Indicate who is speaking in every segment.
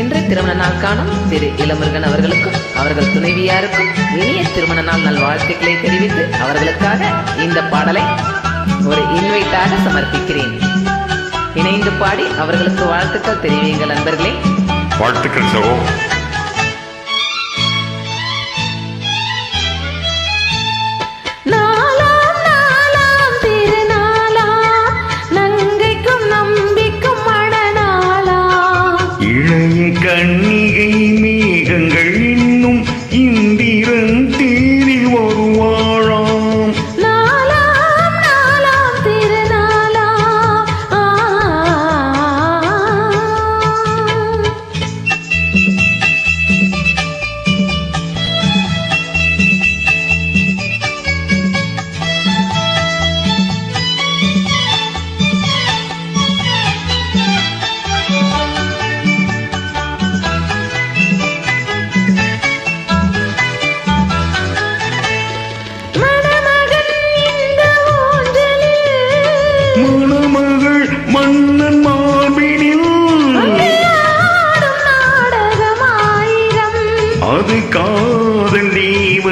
Speaker 1: இன்று திருமண நாள் காணும் திரு இளமுருகன் அவர்களுக்கும் அவர்கள் துணைவியாருக்கும் இனிய திருமண நாள் நல்வாழ்த்துக்களை தெரிவித்து அவர்களுக்காக இந்த பாடலை ஒரு இன்வைட்டாக சமர்ப்பிக்கிறேன். இணைந்து பாடி அவர்களுக்கு வாழ்த்துக்கள் தெரிவிங்கள் நண்பர்களே
Speaker 2: வாழ்த்துக்கள் சகோ.
Speaker 3: மேகங்கள்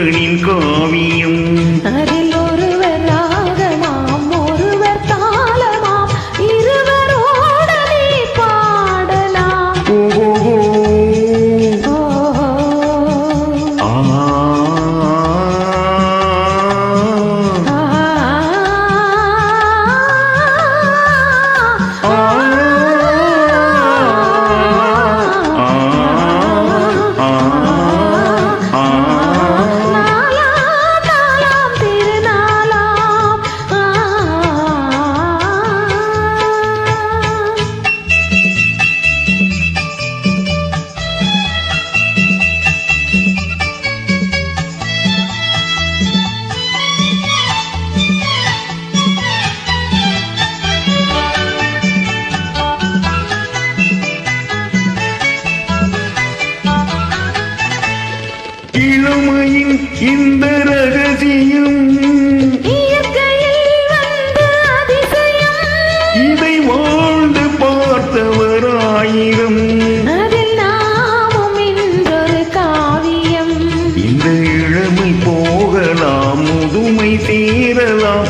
Speaker 3: தேவனின் காவியம் இந்த ரகசியம். இதை வாழ்ந்து பார்த்தவராயிரம்.
Speaker 4: காவியம்.
Speaker 3: இந்த இளமை போகலாம் முதுமை சேரலாம்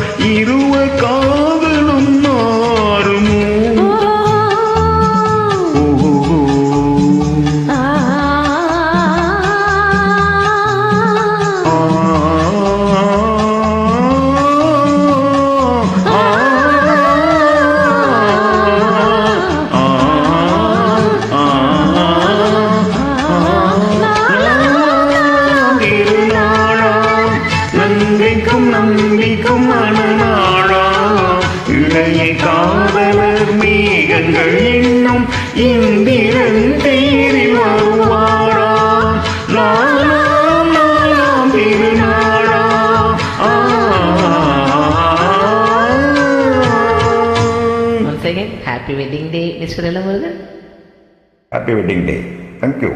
Speaker 3: நன்றிக்கும் நம்பிக்கும் மனநாளாம் இளைய காதலர் மேகங்கள் இன்னும் இந்திரன் தேரில் வருவாராம் நாளாம் நாளாம்
Speaker 1: once again happy wedding day mr Ilamurugan
Speaker 2: happy wedding day thank you